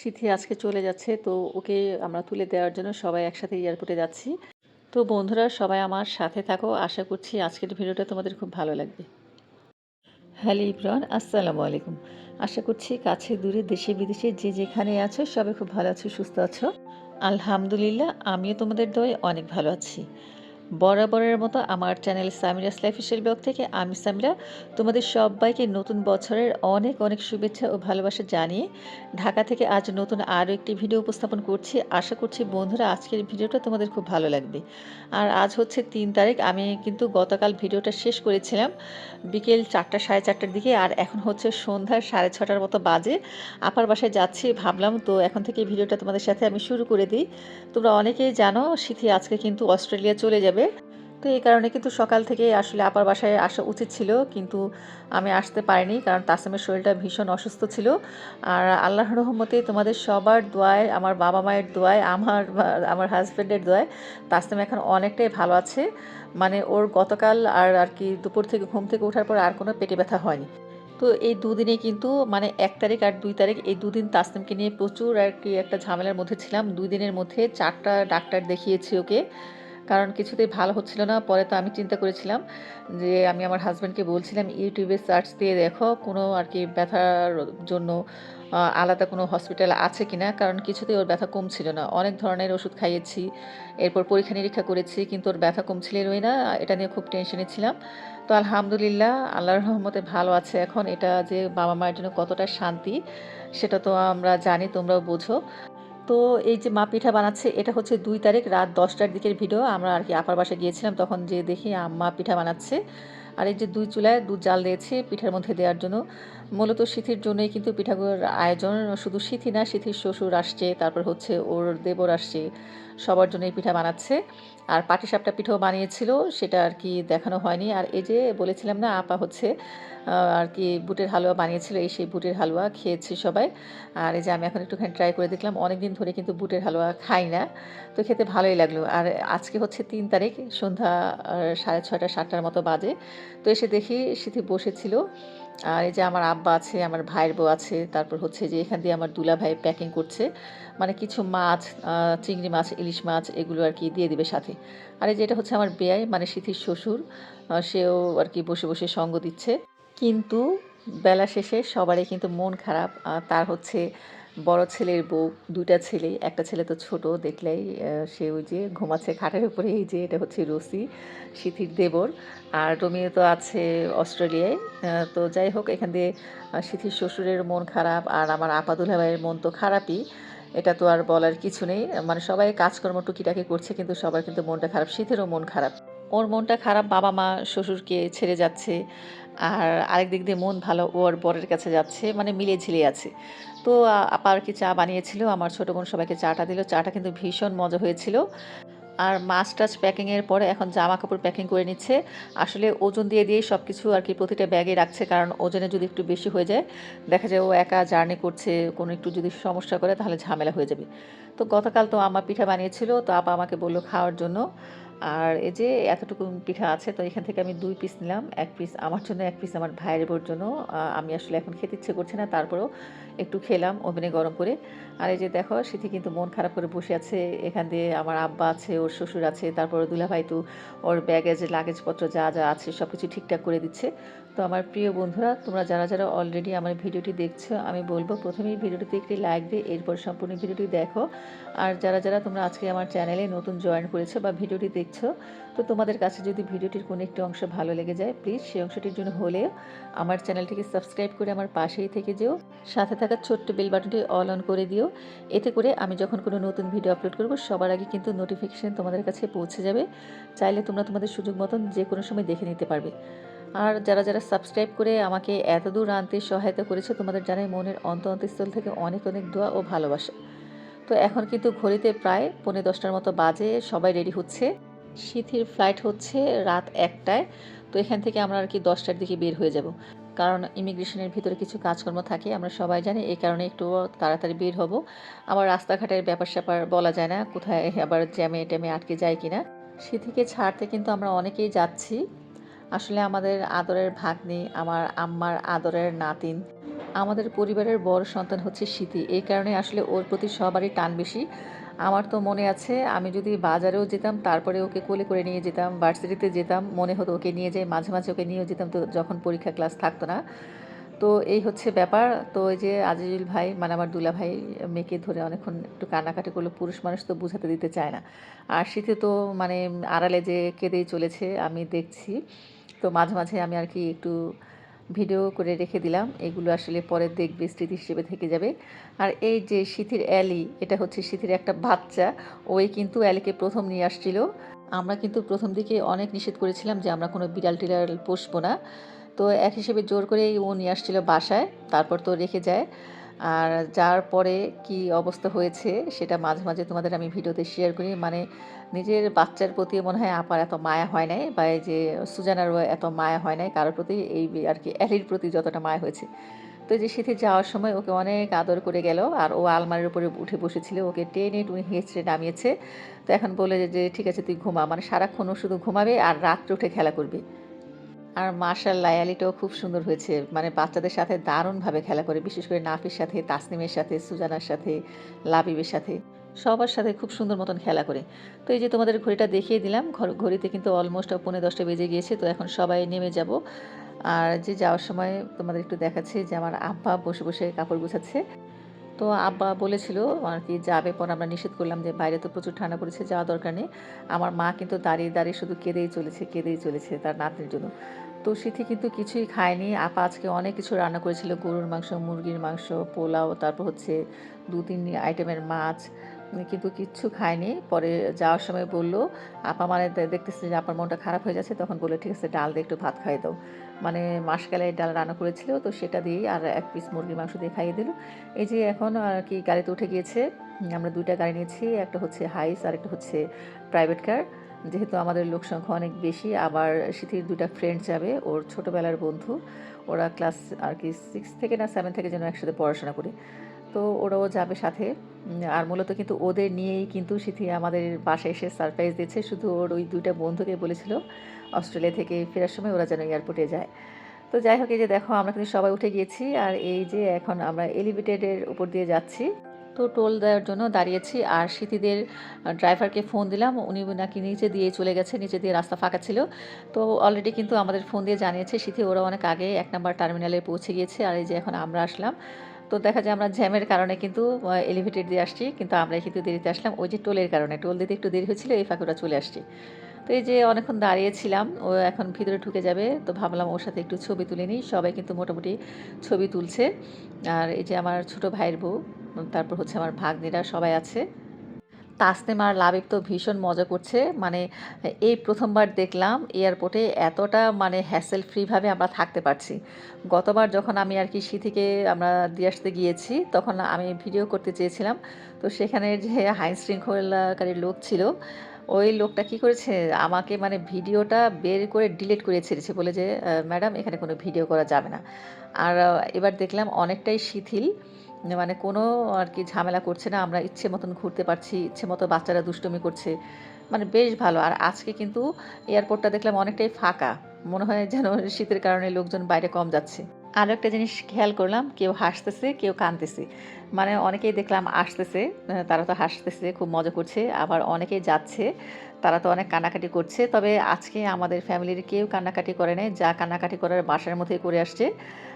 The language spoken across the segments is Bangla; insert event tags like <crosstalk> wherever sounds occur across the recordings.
সিথি আজকে চলে যাচ্ছে, তো ওকে আমরা তুলে দেওয়ার জন্য সবাই একসাথে এয়ারপোর্টে যাচ্ছি। তো বন্ধুরা, সবাই আমার সাথে থাকো। আশা করছি আজকের ভিডিওটা তোমাদের খুব ভালো লাগবে। হ্যালো ইব্রান আসসালামু আলাইকুম। আশা করছি কাছে দূরে দেশে বিদেশে যে যেখানে আছো, সবাই খুব ভালো আছো, সুস্থ আছো। আলহামদুলিল্লাহ, আমিও তোমাদের দয়ে অনেক ভালো আছি। বরাবরের মতো আমার চ্যানেল সামিরাস লাইফ ব্লগ থেকে আমি সামিরা। তোমাদের সবাইকে নতুন বছরের অনেক অনেক শুভেচ্ছা ও ভালোবাসা জানিয়ে ঢাকা থেকে আজ নতুন আরও একটি ভিডিও উপস্থাপন করছি। আশা করছি বন্ধুরা আজকের ভিডিওটা তোমাদের খুব ভালো লাগবে। আর আজ হচ্ছে তিন তারিখ, আমি কিন্তু গতকাল ভিডিওটা শেষ করেছিলাম বিকেল চারটা, সাড়ে চারটার দিকে। আর এখন হচ্ছে সন্ধ্যার সাড়ে ছটার মতো বাজে। আপার বাসায় যাচ্ছি ভাবলাম, তো এখন থেকে ভিডিওটা তোমাদের সাথে আমি শুরু করে দিই। তোমরা অনেকেই জানো, সিথি আজকে কিন্তু অস্ট্রেলিয়া চলে যাবে। তো এই কারণে কিন্তু সকাল থেকে আসলে আপার বাসায় আসা উচিত ছিল, কিন্তু আমি আসতে পারিনি কারণ তাসিমের শরীরটা ভীষণ অসুস্থ ছিল। আর আল্লাহর রহমতে তোমাদের সবার দোয়ায়, আমার বাবা মায়ের দোয়ায়, আমার আমার হাজব্যান্ডের দোয়ায় তাসিম এখন অনেকটাই ভালো আছে। মানে ওর গতকাল আর আর কি দুপুর থেকে ঘুম থেকে ওঠার পর আর কোনো পেটে ব্যথা হয়নি। তো এই দুদিনে কিন্তু মানে এক তারিখ আর দুই তারিখ এই দুদিন তাসনিমকে নিয়ে প্রচুর আর কি একটা ঝামেলার মধ্যে ছিলাম। দুই দিনের মধ্যে চারটা ডাক্তার দেখিয়েছি ওকে। কারণ কিছুতেই ভালো হচ্ছিল না। পরে তো আমি চিন্তা করেছিলাম যে আমি আমার হাজব্যান্ডকে বলছিলাম ইউটিউবে সার্চ দিয়ে দেখো কোনো আর কি ব্যথার জন্য আলাদা কোনো হসপিটাল আছে কি না? কারণ কিছুতেই ওর ব্যথা কমছিল না। অনেক ধরনের ওষুধ খাইয়েছি, এরপর পরীক্ষা নিরীক্ষা করেছি, কিন্তু ওর ব্যথা কমছিলই না। এটা নিয়ে খুব টেনশনে ছিলাম। তো আলহামদুলিল্লাহ, আল্লাহর রহমতে ভালো আছে এখন। এটা যে বাবা মায়ের জন্য কতটা শান্তি, সেটা তো আমরা জানি, তোমরাও বোঝো। তো এই যে মা পিঠা বানাচ্ছে, এটা হচ্ছে দুই তারিখ রাত দশটার দিকের ভিডিও আমরা আর কি আপার বাসায় গিয়েছিলাম, তখন যে দেখি আম্মা পিঠা বানাচ্ছে। আর এই যে দুই চুলায় দুধ জাল দিয়েছে পিঠার মধ্যে দেওয়ার জন্য। মূলত শীতির জন্যই কিন্তু পিঠাগুলোর আয়োজন। শুধু শীতি না শীতির শ্বশুর আসছে, তারপর হচ্ছে ওর দেবর আসছে, সবার জন্যই পিঠা বানাচ্ছে। আর পাটিসাপটা পিঠাও বানিয়েছিল, সেটা আর কি দেখানো হয়নি। আর এই যে বলেছিলাম না, আপা হচ্ছে আর কি বুটের হালুয়া বানিয়েছিল, এই সেই বুটের হালুয়া খেয়েছি সবাই। আর এই যে আমি এখন একটুখানি ট্রাই করে দেখলাম, অনেকদিন ধরে কিন্তু বুটের হালুয়া খাই না, তো খেতে ভালোই লাগল। আর আজকে হচ্ছে তিন তারিখ, সন্ধ্যা সাড়ে ছয়টা, সাতটার মতো বাজে। তো এসে দেখি সিথি বসেছিল আর এই যে আমার আব্বা আছে, আমার ভাইয়ের বউ আছে, তারপর হচ্ছে যে এখান দিয়ে আমার দুলা ভাই প্যাকিং করছে। মানে কিছু মাছ চিংড়ি মাছ, ইলিশ মাছ এগুলো আর কি দিয়ে দিবে সাথে। আর এই যে এটা হচ্ছে আমার বেয়াই মানে সিথির শ্বশুর সেও আর কি বসে বসে সঙ্গ দিচ্ছে। কিন্তু বেলা শেষে সবারই কিন্তু মন খারাপ তার হচ্ছে বড় ছেলের বউ, দুইটা ছেলে, একটা ছেলে তো ছোট, দেখলেই সে ওই যে ঘুমাচ্ছে খাটের উপরে, এই যে এটা হচ্ছে রসি, সিথির দেবর। আর রমিও তো আছে অস্ট্রেলিয়ায় তো যাই হোক, এখান দিয়ে সিথির শ্বশুরের মন খারাপ আর আমার আপাদুল্লা ভাইয়ের মন তো খারাপই। এটা তো আর বলার কিছু নেই। মানে সবাই কাজকর্ম টুকিটাকি করছে, কিন্তু সবার কিন্তু মনটা খারাপ। শীতেরও মন খারাপ। ওর মনটা খারাপ, বাবা মা শ্বশুরকে ছেড়ে যাচ্ছে আর আরেক দিক দিয়ে মন ভালো ওর বরের কাছে যাচ্ছে মানে মিলে ঝিলে আছে। তো আপার কি চা বানিয়েছিল? আমার ছোটো বোন সবাইকে চাটা দিল। চাটা কিন্তু ভীষণ মজা হয়েছিল। আর মাছ টাছ প্যাকিংয়ের পরে এখন জামা কাপড় প্যাকিং করে নিচ্ছে। আসলে ওজন দিয়ে দিয়েই সব কিছু আর কি প্রতিটা ব্যাগে রাখছে, কারণ ওজনে যদি একটু বেশি হয়ে যায়, দেখা যায় ও একা জার্নি করছে, কোনো একটু যদি সমস্যা করে তাহলে ঝামেলা হয়ে যাবে। তো গতকাল তো আমার পিঠা বানিয়েছিল, তো আপা আমাকে বলল খাওয়ার জন্য। আর এই যে এতটুকু পিঠা আছে, তো এখান থেকে আমি দুই পিস নিলাম। এক পিস আমার জন্য, এক পিস আমার ভাইয়ের বোর জন্য। আমি আসলে এখন খেতে ইচ্ছে করছে না, তারপরেও একটু খেলাম ওভেনে গরম করে। আর এই যে দেখো, সেটি কিন্তু মন খারাপ করে বসে আছে। এখান দিয়ে আমার আব্বা আছে, ওর শ্বশুর আছে, তারপর দুলাভাই তো ওর ব্যাগেজ লাগেজপত্র যা যা আছে সব কিছু ঠিকঠাক করে দিচ্ছে। তো আমার প্রিয় বন্ধুরা, তোমরা যারা যারা অলরেডি আমার ভিডিওটি দেখছ, আমি বলব প্রথমেই ভিডিওটিতে একটি লাইক দিয়ে এরপর সম্পূর্ণ ভিডিওটি দেখো। আর যারা যারা তোমরা আজকে আমার চ্যানেলে নতুন জয়েন করেছ বা ভিডিওটি দেখছ, তো তোমাদের কাছে যদি ভিডিওটির কোনো একটি অংশ ভালো লেগে যায় প্লিজ সেই অংশটির জন্য হলেও আমার চ্যানেলটিকে সাবস্ক্রাইব করে আমার পাশেই থেকে যেও। সাথে থাকা ছোট্ট বেল বাটনটি অল অন করে দিও। এতে করে আমি যখন কোনো নতুন ভিডিও আপলোড করব, সবার আগে কিন্তু নোটিফিকেশান তোমাদের কাছে পৌঁছে যাবে। চাইলে তোমরা তোমাদের সুযোগ মতন যে কোনো সময় দেখে নিতে পারবে। আর যারা যারা সাবস্ক্রাইব করে আমাকে এত দূর আনতে সহায়তা করেছে, তোমাদের জানাই মনের অন্ত অন্তঃস্থল থেকে অনেক অনেক দোয়া ও ভালোবাসা। তো এখন কিন্তু ঘড়িতে প্রায় পৌনে দশটার মতো বাজে, সবাই রেডি হচ্ছে। শীতের ফ্লাইট হচ্ছে রাত একটায়, তো এখান থেকে আমরা আর কি দশটার দিকে বের হয়ে যাব। কারণ ইমিগ্রেশনের ভিতরে কিছু কাজকর্ম থাকে, আমরা সবাই জানি, এই কারণে একটু তাড়াতাড়ি বের হব। আবার রাস্তাঘাটের ব্যাপার স্যাপার বলা যায় না, কোথায় আবার জ্যামে ট্যামে আটকে যায় কিনা। সে থেকে ছাড়তে কিন্তু আমরা অনেকেই যাচ্ছি। আসলে আমাদের আদরের ভাগ্নি, আমার আম্মার আদরের নাতিন, আমাদের পরিবারের বড় সন্তান হচ্ছে স্মৃতি। এই কারণে আসলে ওর প্রতি সবারই টান বেশি। আমার তো মনে আছে, আমি যদি বাজারেও যেতাম, তারপরে ওকে কোলে করে নিয়ে যেতাম, ভার্সিটিতে যেতাম, মনে হতো ওকে নিয়ে যাই, মাঝে মাঝে ওকে নিয়েও যেতাম, তো যখন পরীক্ষা ক্লাস থাকতো না। তো এই হচ্ছে ব্যাপার। তো ওই যে আজিজুল ভাই মানে আমার দুলা ভাই, মেয়েকে ধরে অনেকক্ষণ একটু কান্নাকাটি করল, পুরুষ মানুষ তো বুঝাতে দিতে চায় না। আর শীতে তো মানে আড়ালে যে কেঁদেই চলেছে, আমি দেখছি। তো মাঝে মাঝে আমি আর কি একটু ভিডিও করে রেখে দিলাম। এগুলো আসলে পরে দেখবে স্মৃতি হিসেবে থেকে যাবে। আর এই যে শীতের অ্যালি, এটা হচ্ছে শীতের একটা বাচ্চা। ওই কিন্তু অ্যালিকে প্রথম নিয়ে আসছিল। আমরা কিন্তু প্রথম দিকে অনেক নিষেধ করেছিলাম যে আমরা কোনো বিড়াল টিড়াল পুষবো না। তো এক হিসেবে জোর করেই ও নিয়ে আসছিল বাসায়। তারপর তো রেখে যায়। আর যার পরে কি অবস্থা হয়েছে সেটা মাঝে মাঝে তোমাদের আমি ভিডিওতে শেয়ার করি। মানে নিজের বাচ্চার প্রতি মনে হয় আপার এত মায়া হয় নাই বা এই যে সুজানারও এত মায়া হয় নাই, কারোর প্রতি এই আর কি অ্যালির প্রতি যতটা মায়া হয়েছে। তো যে শীতে যাওয়ার সময় ওকে অনেক আদর করে গেল আর ও আলমারির উপরে উঠে বসেছিল, ওকে টেনে টুনে হেঁচড়ে নামিয়েছে। তো এখন বলে যে ঠিক আছে, তুই ঘুমা। মানে সারাক্ষণ শুধু ঘুমাবে আর রাত্রে উঠে খেলা করবে। আর মার্শাল লায়ালিটাও খুব সুন্দর হয়েছে। মানে বাচ্চাদের সাথে দারুণভাবে খেলা করে, বিশেষ করে নাফির সাথে, তাসনিমের সাথে, সুজানার সাথে, লাবিবের সাথে। সবার সাথে খুব সুন্দর মতন খেলা করে। তো এই যে তোমাদের ঘড়িটা দেখিয়ে দিলাম ঘড়িতে কিন্তু অলমোস্ট পৌনে দশটা বেজে গিয়েছে, তো এখন সবাই নেমে যাব। আর যে যাওয়ার সময় তোমাদের একটু দেখাচ্ছি যে আমার আব্বা বসে বসে কাপড় গুছাচ্ছে। তো আব্বা বলেছিল আর কি, যাবে পর আমরা নিষেধ করলাম যে বাইরে তো প্রচুর ঠান্ডা পড়েছে যাওয়া দরকার নেই। আমার মা কিন্তু দাঁড়িয়ে দাঁড়িয়ে শুধু কেঁদেই চলেছে কেঁদেই চলেছে তার নাতনির জন্য। তো সিথি কিন্তু কিছুই খায়নি। আপা আজকে অনেক কিছু রান্না করেছিল। গরুর মাংস, মুরগির মাংস, পোলাও, তারপর হচ্ছে দু তিন আইটেমের মাছ কিন্তু কিচ্ছু খায়নি। পরে যাওয়ার সময় বলল, আপা মানে দেখতেছে যে আপনার মনটা খারাপ হয়ে যাচ্ছে। তখন বলে ঠিক আছে, ডাল দিয়ে একটু ভাত খাইয়ে দাও। মানে মাসকালে ডাল রান্না করেছিল, তো সেটা দিয়েই আর এক পিস মুরগির মাংস দিয়ে খাইয়ে দিল। এই যে এখন আর কি গাড়িতে উঠে গিয়েছে, আমরা দুইটা গাড়ি নিয়েছি, একটা হচ্ছে হাইস আর একটা হচ্ছে প্রাইভেট কার যেহেতু আমাদের লোক সংখ্যা অনেক বেশি, আবার সিথির দুটা ফ্রেন্ড যাবে, ওর ছোটোবেলার বন্ধু। ওরা ক্লাস আর কি সিক্স থেকে না সেভেন থেকে যেন একসাথে পড়াশোনা করে। তো ওরাও যাবে সাথে। আর মূলত কিন্তু ওদের নিয়েই কিন্তু সিথি আমাদের বাসায় এসে সারপ্রাইজ দিচ্ছে। শুধু ওর ওই দুইটা বন্ধুকে বলেছিল অস্ট্রেলিয়া থেকে ফেরার সময় ওরা যেন এয়ারপোর্টে যায়। তো যাই হোক, এই যে দেখো, আমরা কিন্তু সবাই উঠে গিয়েছি। আর এই যে এখন আমরা এলিভেটেডের উপর দিয়ে যাচ্ছি। তো টোল দেওয়ার জন্য দাঁড়িয়েছি। আর সিথিদের ড্রাইভারকে ফোন দিলাম। উনি নাকি নিচে দিয়ে চলে গেছে, নিচে দিয়ে রাস্তা ফাঁকা ছিল। তো অলরেডি কিন্তু আমাদের ফোন দিয়ে জানিয়েছে সিথি ওরা অনেক আগে এক নম্বর টার্মিনালে পৌঁছে গিয়েছে। আর এই যে এখন আমরা আসলাম, তো দেখা যায় আমরা জ্যামের কারণে কিন্তু এলিভেটেড দিয়ে আসছি। কিন্তু আমরা কিন্তু দেরিতে আসলাম। ওই যে টোলের কারণে, টোল দিতে একটু দেরি হয়েছিল, এই ফাঁকে ওরা চলে আসছি। তো এই যে অনেকক্ষণ দাঁড়িয়েছিলাম, ও এখন ভিতরে ঢুকে যাবে, তো ভাবলাম ওর সাথে একটু ছবি তুলে নিই। সবাই কিন্তু মোটামুটি ছবি তুলছে। আর এই যে আমার ছোট ভাইয়ের বউ, তারপর হচ্ছে আমার ভাগ্নিরা সবাই আছে। তাসনিম আর লাবিব তো ভীষণ মজা করছে। মানে এই প্রথমবার দেখলাম এয়ারপোর্টে এতটা মানে হ্যাসেল ফ্রিভাবে আমরা থাকতে পারছি। গতবার যখন আমি আর কি সিথিকে আমরা দিয়ে আসতে গিয়েছি, তখন আমি ভিডিও করতে চেয়েছিলাম। তো সেখানে যে হাই শৃঙ্খলাকারী লোক ছিল ওই লোকটা কি করেছে? আমাকে মানে ভিডিওটা বের করে ডিলিট করে ছেড়েছে বলে যে ম্যাডাম, এখানে কোনো ভিডিও করা যাবে না। আর এবার দেখলাম অনেকটাই শিথিল। মানে কোনো আর কি ঝামেলা করছে না। আমরা ইচ্ছে মতন ঘুরতে পারছি, ইচ্ছে মতো বাচ্চারা দুষ্টুমি করছে। মানে বেশ ভালো। আর আজকে কিন্তু এয়ারপোর্টটা দেখলাম অনেকটাই ফাঁকা। মনে হয় যেন শীতের কারণে লোকজন বাইরে কম যাচ্ছে। আরও একটা জিনিস খেয়াল করলাম, কেউ হাসতেছে, কেউ কাঁদতেছে। মানে অনেকেই দেখলাম আসতেছে তারা তো হাসতেছে, খুব মজা করছে, আবার অনেকেই যাচ্ছে। তারা তো অনেক কান্নাকাটি করছে। তবে আজকে আমাদের ফ্যামিলির কেউ কান্নাকাটি করে নাই। যা কান্নাকাটি করার বাসার মধ্যেই করে আসছে।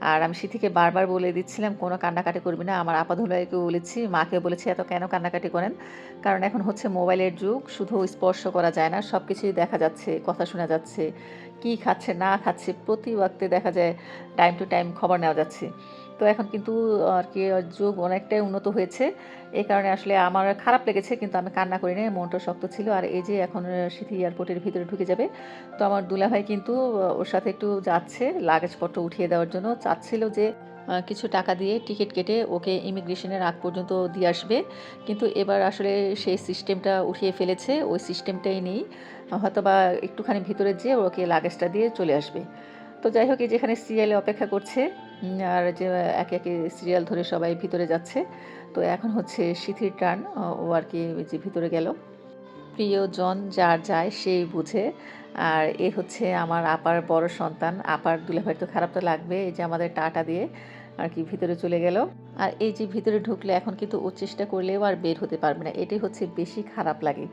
আর আমি সিথিকে বারবার বলে দিচ্ছিলাম, কোনো কান্নাকাটি করবি না। আমার আপাধুলাইকেও বলেছি, মাকে বলেছি, এত কেন কান্নাকাটি করেন? কারণ এখন হচ্ছে মোবাইলের যুগ, শুধু স্পর্শ করা যায় না। সব কিছুই দেখা যাচ্ছে, কথা শোনা যাচ্ছে। কি খাচ্ছে, না খাচ্ছে, প্রতি ওয়াক্তে দেখা যায়, টাইম টু টাইম খবর নেওয়া যাচ্ছে। তো এখন কিন্তু আর কি যুগ অনেকটাই উন্নত হয়েছে। এই কারণে আসলে আমার খারাপ লেগেছে, কিন্তু আমি কান্না করি নাই মনটা শক্ত ছিল। আর এই যে এখন সিথি এয়ারপোর্টের ভিতরে ঢুকে যাবে, তো আমার দুলাভাই কিন্তু ওর সাথে একটু যাচ্ছে লাগেজপত্র উঠিয়ে দেওয়ার জন্য। চাচ্ছিল যে কিছু টাকা দিয়ে টিকিট কেটে ওকে ইমিগ্রেশনের আগ পর্যন্ত দিয়ে আসবে। কিন্তু এবার আসলে সেই সিস্টেমটা উঠিয়ে ফেলেছে, ওই সিস্টেমটাই নেই। হয়তো বা একটুখানি ভিতরে যেয়ে ওকে লাগেজটা দিয়ে চলে আসবে। তো যাই হোক, এই যেখানে সিরিয়ালে অপেক্ষা করছে আর যে একে একে সিরিয়াল ধরে সবাই ভিতরে যাচ্ছে। তো এখন হচ্ছে সিথির টার্ন, ও আর কি যে ভিতরে গেল। প্রিয়জন যার যায় সেই বুঝে। আর এ হচ্ছে আমার আপার বড় সন্তান। আপার দুলাভাই তো খারাপ তো লাগবে, এই যে আমাদের টাটা দিয়ে আর কি ভিতরে চলে গেল। আর এই যে ভিতরে ঢুকলে এখন কিন্তু ও চেষ্টা করলেও আর বের হতে পারবে না। এটাই হচ্ছে বেশি খারাপ লাগে।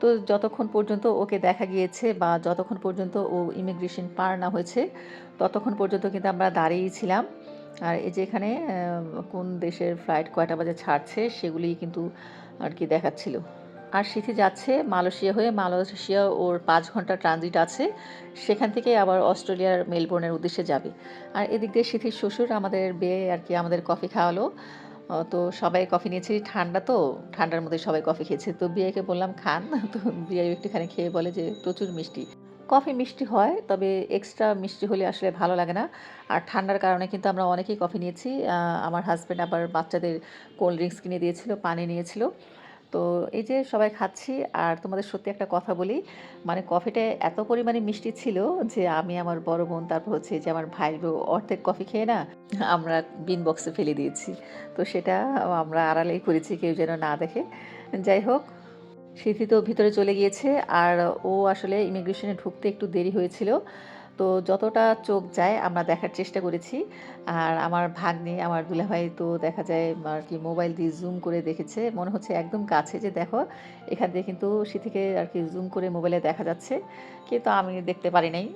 তো যতক্ষণ পর্যন্ত ওকে দেখা গিয়েছে বা যতক্ষণ পর্যন্ত ও ইমিগ্রেশন পার না হয়েছে, ততক্ষণ পর্যন্ত কিন্তু আমরা দাঁড়িয়েই ছিলাম। আর এই যে এখানে কোন দেশের ফ্লাইট কয়টা বাজে ছাড়ছে সেগুলি কিন্তু আর কি দেখাচ্ছিল। আর সিথি যাচ্ছে মালয়েশিয়া হয়ে, মালয়েশিয়া ওর পাঁচ ঘণ্টা ট্রানজিট আছে। সেখান থেকে আবার অস্ট্রেলিয়ার মেলবোর্নের উদ্দেশ্যে যাবে। আর এদিক দিয়ে সিথির শ্বশুর আমাদের বেয়ে আর কি আমাদের কফি খাওয়ালো। তো সবাই কফি নিয়েছি, ঠান্ডা তো, ঠান্ডার মধ্যে সবাই কফি খেয়েছে। তো বিয়াইকে বললাম, খান। <laughs> তো বিয়ে একটুখানি খেয়ে বলে যে, প্রচুর মিষ্টি। কফি মিষ্টি হয়, তবে এক্সট্রা মিষ্টি হলে আসলে ভালো লাগে না। আর ঠান্ডার কারণে কিন্তু আমরা অনেকেই কফি নিয়েছি। আমার হাজব্যান্ড আবার বাচ্চাদের কোল্ড ড্রিঙ্কস কিনে দিয়েছিল, পানি নিয়েছিল। তো এই যে সবাই খাচ্ছি, আর তোমাদের সত্যি একটা কথা বলি মানে কফিটা এত পরিমাণে মিষ্টি ছিল যে আমি আমার বড় বোন, তারপর হচ্ছে যে আমার ভাই বউ অর্ধেক কফি খেয়ে না আমরা বিন বক্সে ফেলে দিয়েছি। তো সেটা আমরা আড়ালেই করেছি, কেউ যেন না দেখে। যাই হোক, স্মৃতি তো ভিতরে চলে গিয়েছে, আর ও আসলে ইমিগ্রেশনে ঢুকতে একটু দেরি হয়েছিল। তো যতটা চোখ যায়, আমরা দেখার চেষ্টা করেছি। আর আমার ভাগ্নি, আমার দুলাভাই তো দেখা যায় আর কি মোবাইল দিয়ে জুম করে দেখেছে। মনে হচ্ছে একদম কাছে যে দেখো, এখান দিয়ে কিন্তু সে থেকে আর কি জুম করে মোবাইলে দেখা যাচ্ছে। কিন্তু আমি দেখতে পারি নাই।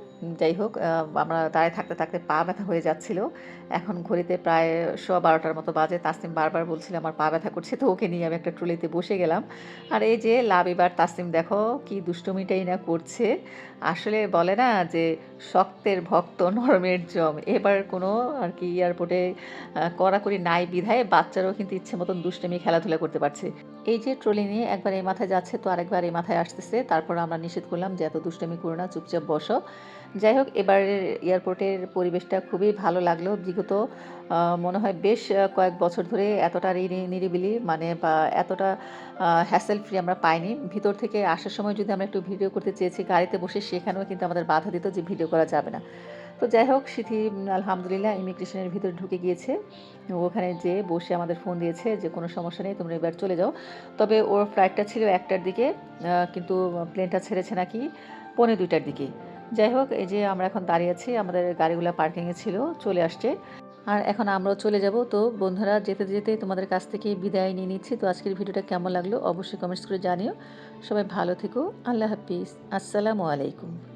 যাই হোক আমরা দাঁড়িয়ে থাকতে থাকতে পা ব্যথা হয়ে যাচ্ছিল। এখন ঘড়িতে প্রায় সোয়া বারোটার মতো বাজে। তাসনিম বারবার বলছিল, আমার পা ব্যথা করছে, তো ওকে নিয়ে আমি একটা ট্রলিতে বসে গেলাম। আর এই যে লাভ এবার, তাসনিম দেখো কি দুষ্টমিটাই না করছে। আসলে বলে না যে, শক্তের ভক্ত, নরমের জম। এবার কোনো আর কি এয়ারপোর্টে কড়াকড়ি নাই বিধায় বাচ্চারাও কিন্তু ইচ্ছে মতন দুষ্টমি খেলাধুলা করতে পারছে। এই যে ট্রলি নিয়ে একবার এই মাথায় যাচ্ছে, তো আরেকবার এই মাথায় আসতেছে। তারপর আমরা নিষেধ করলাম যে, এত দুষ্টমি করো না, চুপচাপ বসো। যাই হোক, এবারের এয়ারপোর্টের পরিবেশটা খুবই ভালো লাগল। বিগত মনে হয় বেশ কয়েক বছর ধরে এতটা নিরিবিলি মানে বা এতটা হ্যাসেল ফ্রি আমরা পাইনি। ভিতর থেকে আসার সময় যদি আমরা একটু ভিডিও করতে চেয়েছি, গাড়িতে বসে সেখানেও কিন্তু আমাদের বাধা দিত যে ভিডিও করা যাবে না। তো যাই হোক সিথি আলহামদুলিল্লাহ ইমিগ্রেশনের ভিতরে ঢুকে গিয়েছে। ওখানে যে বসে আমাদের ফোন দিয়েছে যে, কোনো সমস্যা নেই, তোমরা এবার চলে যাও। তবে ওর ফ্লাইটটা ছিল একটার দিকে কিন্তু প্লেনটা ছেড়েছে নাকি, পৌনে দুইটার দিকে যাই হোক, এই যে আমরা এখন দাঁড়িয়ে আছি, আমাদের গাড়িগুলো পার্কিংয়ে ছিল, চলে আসছে। আর এখন আমরাও চলে যাব। তো বন্ধুরা, যেতে যেতে তোমাদের কাছ থেকে বিদায় নিয়ে নিচ্ছি। তো আজকের ভিডিওটা কেমন লাগল অবশ্যই কমেন্টস করে জানিও। সবাই ভালো থেকো। আল্লাহ হাফিজ। আসসালামু আলাইকুম।